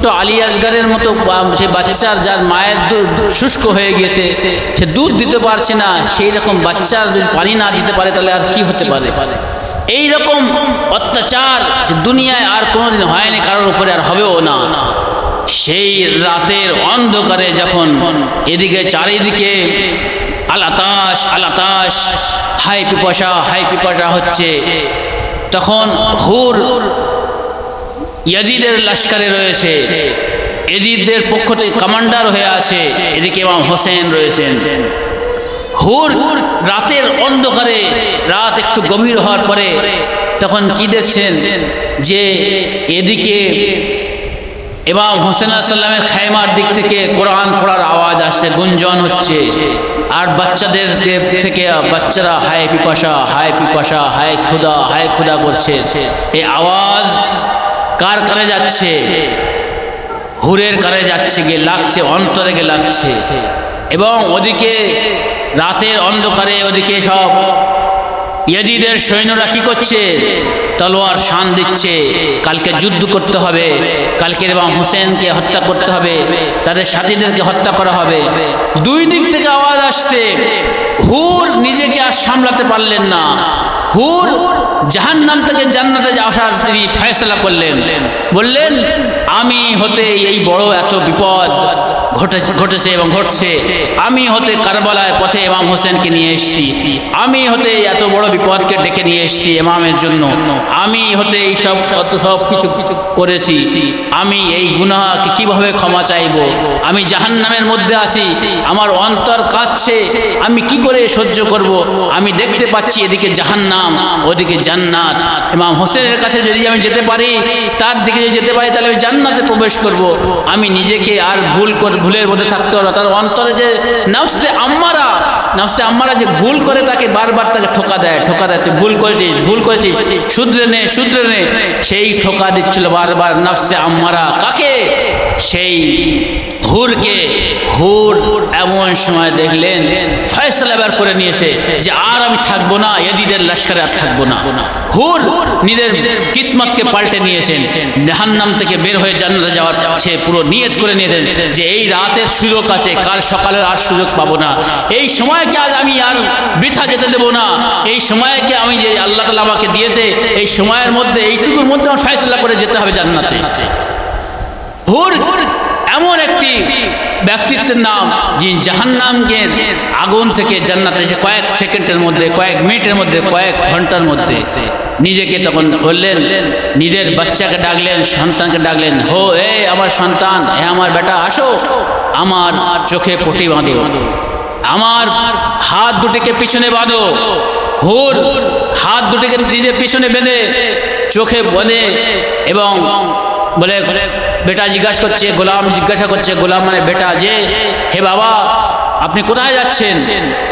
ছোট্ট আলী আসগারের মতো সে বাচ্চার যার মায়ের দুধ শুষ্ক হয়ে গিয়েছে, সে দুধ দিতে পারছে না, সেই রকম বাচ্চার যদি পানি না দিতে পারে, তাহলে আর কি হতে পারে? এই রকম অত্যাচার দুনিয়ায় আর কোনোদিন হয়নি কারোর উপরে আর হবেও না। সেই রাতের অন্ধকারে যখন এদিকে চারিদিকে আলাতাস আলাতাস হাই পিপাসা হাই পিপাসা হচ্ছে, তখন হুর ইয়াজিদের লস্করে রয়েছে। এজিদদের পক্ষ থেকে কমান্ডার হয়ে আছে। এদিকে ইমাম হোসেন রয়েছেন। হুর রাতের অন্ধকারে, রাত একটু গভীর হওয়ার পরে তখন কি দেখছেন? যে এদিকে ইমাম হোসেন সাল্লামের খাইমার দিক থেকে কোরআন পড়ার আওয়াজ আসছে, গুঞ্জন হচ্ছে। আর বাচ্চাদের থেকে বাচ্চারা হায় পিপাসা হায় পিপাসা, হায় ক্ষুদা হায় ক্ষুদা করছে। এই আওয়াজ কার কানে যাচ্ছে? হুরের কানে যাচ্ছে, গিয়ে লাগছে, অন্তরে গিয়ে লাগছে। এবং ওদিকে রাতের অন্ধকারে ওদিকে সব ইয়াজিদের সৈন্যরা কি করছে? তলোয়ার শান দিচ্ছে। কালকে যুদ্ধ করতে হবে। কালকে এবং হোসেনকে হত্যা করতে হবে। তাদের সাথীদেরকে হত্যা করা হবে। দুই দিক থেকে আওয়াজ আসছে। হুর নিজেকে আর সামলাতে পারলেন না। হুর জাহান নাম থেকে জান্নাতে আসার তিনি ফয়সলা করলেন। বললেন, আমি হতে এই বড় এত বিপদ। ঘটে ঘটেছে এবং ঘটছে। আমি হতে কারবালায় পথে ইমাম হোসেনকে নিয়ে এসেছি। আমি হতে এত বড় বিপদকে ডেকে নিয়ে এসেছি ইমামের জন্য। আমি হতে এই সব সব কিছু কিছু করেছি। আমি এই গুনাহকে কীভাবে ক্ষমা চাইব? আমি জাহান্নামের মধ্যে আছি। আমার অন্তর কাঁদছে। আমি কি করে সহ্য করব? আমি দেখতে পাচ্ছি এদিকে জাহান্নাম, ওদিকে জান্নাত। ইমাম হোসেনের কাছে যদি আমি যেতে পারি, তার দিকে যদি যেতে পারি, তাহলে আমি জান্নাতে প্রবেশ করব। আমি নিজেকে আর ভুল কর ভুলের মধ্যে থাকতে হবে তার অন্তরে যে নফসে আম্মারা নফসে আম্মারা যে ভুল করে তাকে বারবার তাকে ঠোকা দেয় ঠোকা দেয়। ভুল করেছিস ভুল করেছিস, শুধরে নে শুধরে নে। সেই ঠোকা দিচ্ছিল বারবার নফসে আম্মারা। কাকে? সেই হুরকে হুর এমন সময় দেখলেন, ফয়সলা এবার করে নিয়েছে যে আর আমি থাকব না এদিদের লস্করে আর থাকব না। হুর নিজের কিসমতকে পাল্টে নিয়েছেন জাহান্নাম থেকে বের হয়ে জান্নাতে যাওয়ার সে পুরো নিয়ত করে নিয়েছেন যে এই রাতের সুযোগ আছে, কাল সকালের আর সুযোগ পাবো না। এই সময়কে আজ আমি আর বৃথা যেতে দেবো না। এই সময়কে আমি যে আল্লাহ তালা আমাকে দিয়েছে, এই সময়ের মধ্যে, এইটুকুর মধ্যে আমার ফয়সলা করে যেতে হবে জান্নাতে। হুর এমন একটি ব্যক্তিত্বের নাম যিনি জাহান্নামকে আগুন থেকে জান্নাতে এসে কয়েক সেকেন্ডের মধ্যে, কয়েক মিনিটের মধ্যে, কয়েক ঘণ্টার মধ্যে। নিজেকে তখন বললেন নিজের বাচ্চাকে ডাকলেন, সন্তানকে ডাকলেন, হো, এ আমার সন্তান হে আমার বেটা, আসো, আমার চোখে পটি বাঁধো, আমার হাত দুটিকে পিছনে বাঁধো, হুর হাত দুটিকে নিজের পিছনে বেঁধে, চোখে বলে এবং বলে, বেটা জিজ্ঞাসা করছে, গোলাম জিজ্ঞাসা করছে, গোলাম মানে বেটা যে, হে বাবা, আপনি কোথায় যাচ্ছেন?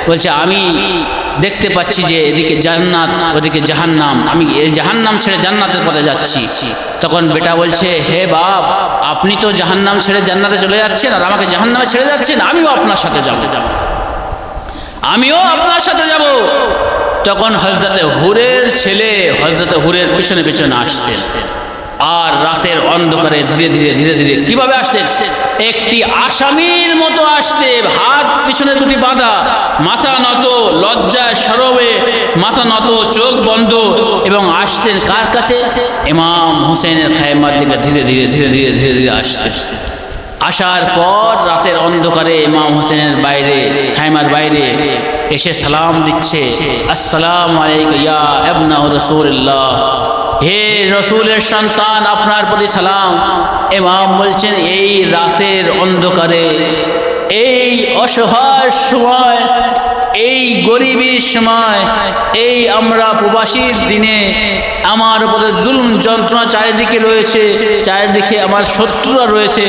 বলছে, আমি দেখতে পাচ্ছি যে এদিকে জান্নাত, ওদিকে জাহান্নাম, আমি এই জাহান্নাম ছেড়ে জান্নাতের পথে যাচ্ছি। তখন বেটা বলছে, হে বাপ, আপনি তো জাহান্নাম ছেড়ে জান্নাতে চলে যাচ্ছেন আর আমাকে জাহান্নামে ছেড়ে যাচ্ছেন, আমিও আপনার সাথে যাব। আমিও আপনার সাথে যাব। তখন হজরতে হুরের ছেলে হজরতে হুরের পিছনে পিছনে আসতেন আর রাতের অন্ধকারে ধীরে ধীরে ধীরে ধীরে কীভাবে আসতেন একটি আসামির মতো আসতে। হাত পিছনে দুটি বাঁধা। মাথা নত লজ্জায় সরবে। মাথা নত, চোখ বন্ধ। এবং আসতেন কার কাছে? ইমাম হোসেনের খায়মার দিকে ধীরে ধীরে ধীরে ধীরে ধীরে ধীরে আসতে। আসার পর রাতের অন্ধকারে ইমাম হোসেনের বাইরে, খাইমার বাইরে এসে সালাম দিচ্ছে। আসসালাম আলাইকুম ইয়া ইবনা রাসূলুল্লাহ। হে রসুলের সন্তান আপনার প্রতি সালাম। এমাম বলছেন এই রাতের অন্ধকারে এই অসহায় সময়, এই গরিবের সময়, এই আমরা প্রবাসীর দিনে আমার উপরে জুলুম যন্ত্রণা চারিদিকে রয়েছে, চারিদিকে আমার শত্রুরা রয়েছে।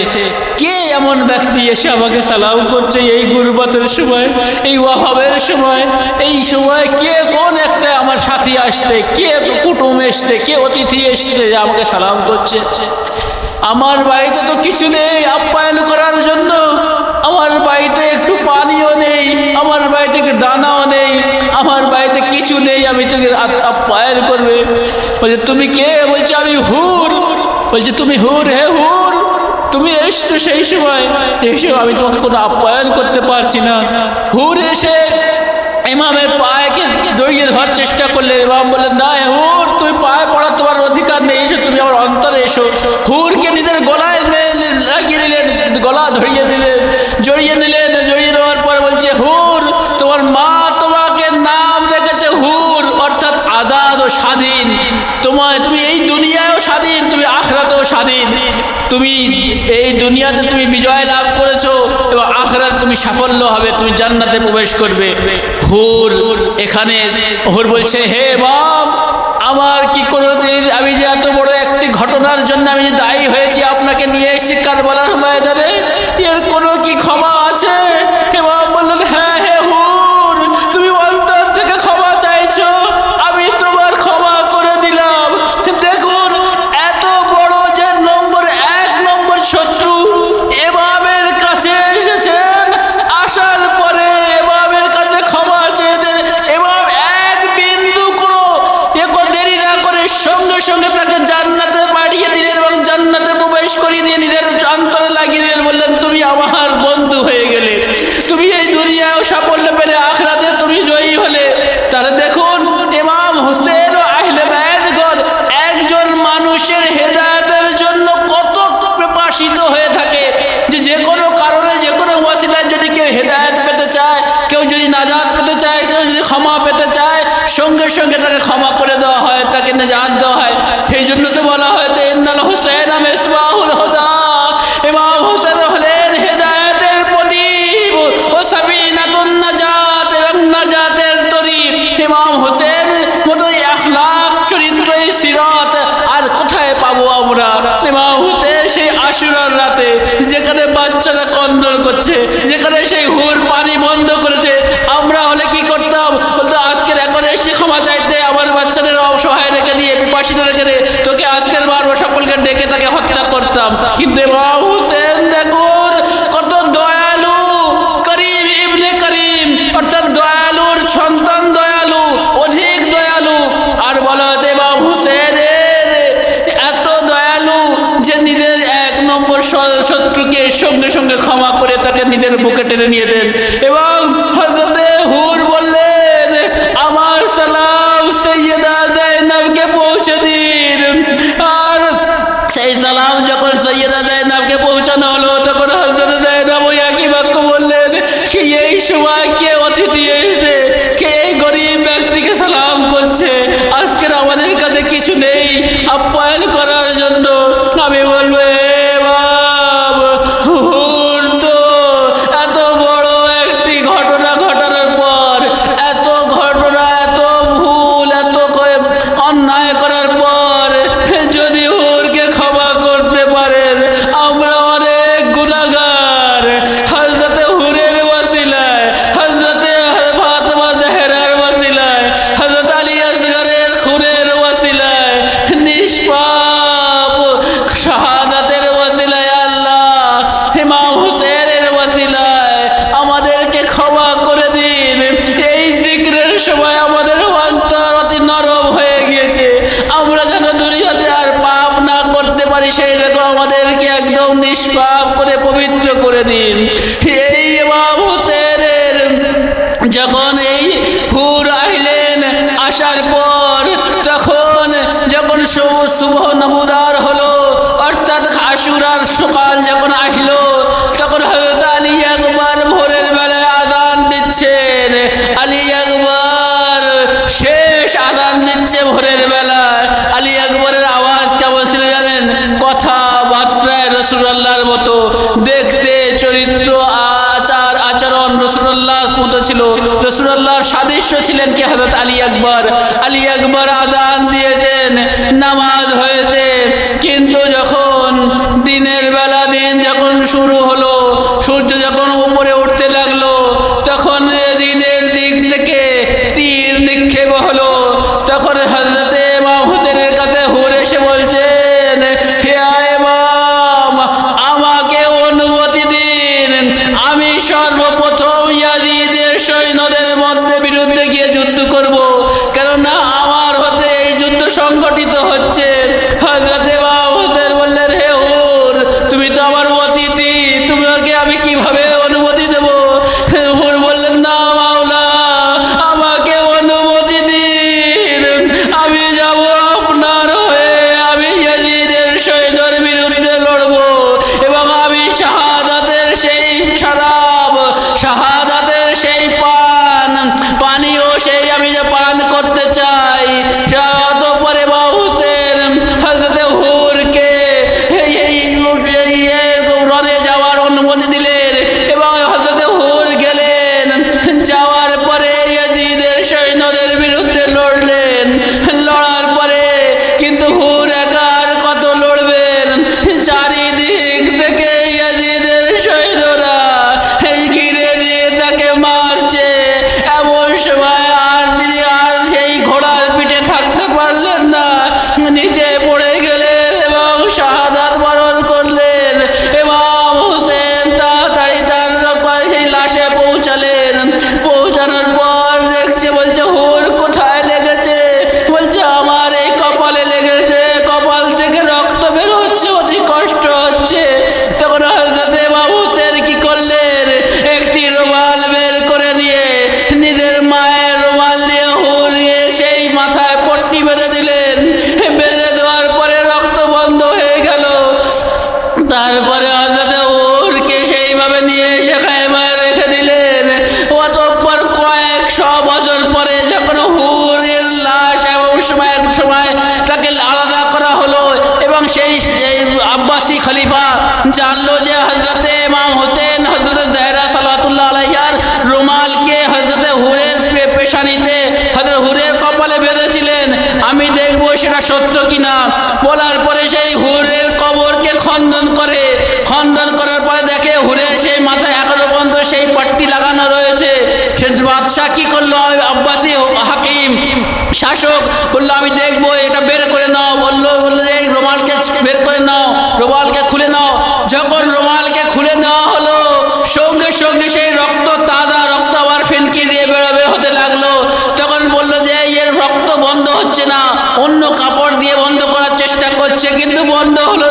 কে এমন ব্যক্তি এসে আমাকে সালাম করছে এই গুরুবতের সময়, এই অভাবের সময়, এই সময় কে কোন একটা আমার সাথী আসছে, কে কুটুম এসছে, কে অতিথি এসছে যে আমাকে সালাম করছে? আমার বাড়িতে তো কিছু নেই আপ্যায়ন করার জন্য। আমার বাড়িতে একটু পানিও নেই, আমার বাড়িতে দানাও নেই, আমার বাড়িতে কিছু নেই, আমি তোকে আপ্যায়ন করবে। বলছে, তুমি কে? বলছে, আমি হুর। বলছে, তুমি হুর? হে হুর, তুমি এসছো সেই সময়। এসে আমি তোমাকে কোনো আপ্যায়ন করতে পারছি না। হুর এসে ইমামের পায়েকে দড়িয়ে ধরার চেষ্টা করলে ইমাম বললেন, না হুর সময় তুমি এই দুনিয়ায়ও স্বাধীন, তুমি আখরাতেও স্বাধীন। তুমি এই দুনিয়াতে তুমি বিজয় লাভ করেছ এবং আখরাত তুমি সাফল্য হবে, তুমি জান্নাতে প্রবেশ করবে। হুর এখানে হুর বলছে, হে বাপ আমার কি কোনোদিন আমি যে এত বড় একটি ঘটনার জন্য আমি যে দায়ী হয়েছি আপনাকে নিয়ে শিক্ষার বলার হয়ে যাবে এর কোনো কি ক্ষমা আছে? বাচ্চারা কন্ট্রোল করছে, যেখানে সেই হুর পানি বন্ধ করেছে। আমরা হলে কি করতাম? বলতো, আজকের এখন এসে ক্ষমা চাইতে আমার বাচ্চাদের অসহায় রেখে দিয়ে বিপাশিত রেখে তোকে আজকের বারবার সকলকে ডেকে তাকে হত্যা করতাম। কিন্তু এবার নিয়ে দেন এবং হুর বললেন, আমার সালাম সৈয়দা আর সেই সালাম যখন সৈয়দা পৌঁছানো তখন বললেন, কি এই সময় কে অতিথি এই আমাদেরকে একদম নিষ্পাপ করে পবিত্র করে দিন। এই যখন এই হুর আইলেন আসার পর, তখন যখন শুভ নমুদার হলো সকাল যখন আসলো, তখন হজরত আলী একবার ভোরের বেলায় আদান দিচ্ছেন। আলী একবার শেষ আদান দিচ্ছে ভোরের বেলা। কথাবার্তায় রসুল্লাহর মতো। দেখতে, চরিত্র, আচার, আচরণ রসুল্লাহর মতো ছিল। রসুল্লাহর সাদৃশ্য ছিলেন কি হজরত আলী আকবর? আলী আকবর আদান দিয়েছে খলিফা জানলো যে হজরতে ইমাম হোসেন হজরত জাহরা সালাতুল্লাহ আলাইয়ার রুমালকে হজরত হুরের পেশানিতে হজরত হুরের কপালে বেঁধেছিলেন। আমি দেখব সেটা সত্য কিনা। বলার পরে সেই হুরের কবরকে খণ্ডন করে। খণ্ডন করার পরে দেখে হুরের সেই মাথায় এখনও পর্যন্ত সেই পট্টি লাগানো রয়েছে। সে বাদশাহ কী করল? আব্বাসী হাকিম, শাসক, বলল, আমি দেখব, এটা বের বের করে নাও, রোমালকে খুলে নাও। যখন রোমালকে খুলে নেওয়া হলো, সঙ্গে সঙ্গে সেই রক্ত, তাজা রক্ত আবার ফেনকি দিয়ে বেরোবে হতে লাগল। তখন বলল যে এর রক্ত বন্ধ হচ্ছে না। অন্য কাপড় দিয়ে বন্ধ করার চেষ্টা করছে, কিন্তু বন্ধ হলো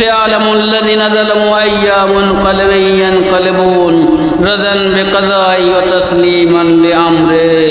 سيعلم الذين ظلموا أي منقلب ينقلبون ردا بقضاء وتسليما لأمره